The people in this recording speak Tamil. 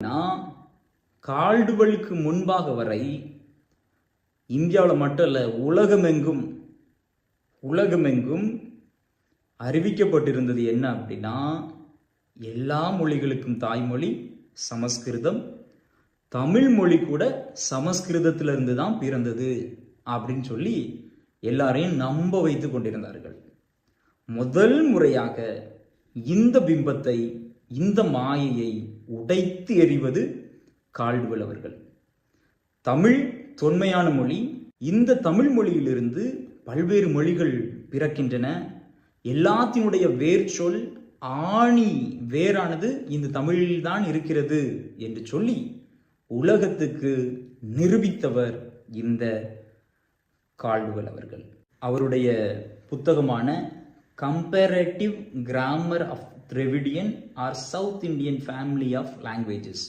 நான் கால்டுவெலுக்கு முன்பாக வரை இந்தியாவில் மட்டும் இல்லை உலகமெங்கும் உலகமெங்கும் அறிவிக்கப்பட்டிருந்தது என்ன அப்படின்னா எல்லா மொழிகளுக்கும் தாய்மொழி சமஸ்கிருதம் தமிழ் மொழி கூட சமஸ்கிருதத்திலிருந்து தான் பிறந்தது அப்படின்னு சொல்லி எல்லாரையும் நம்ப வைத்து கொண்டிருந்தார்கள். முதல் முறையாக இந்த பிம்பத்தை இந்த மாயையை உடைத்து எறிவது கால்டுவல் அவர்கள். தமிழ் தொன்மையான மொழி இந்த தமிழ் மொழியிலிருந்து பல்வேறு மொழிகள் பிறக்கின்றன. எல்லாத்தினுடைய வேர் சொல் ஆணி வேரானது இந்த தமிழில்தான் இருக்கிறது என்று சொல்லி உலகத்துக்கு நிரூபித்தவர் இந்த கால்டுவல் அவர்கள். அவருடைய புத்தகமான comparative grammar of Dravidian or South Indian family of languages.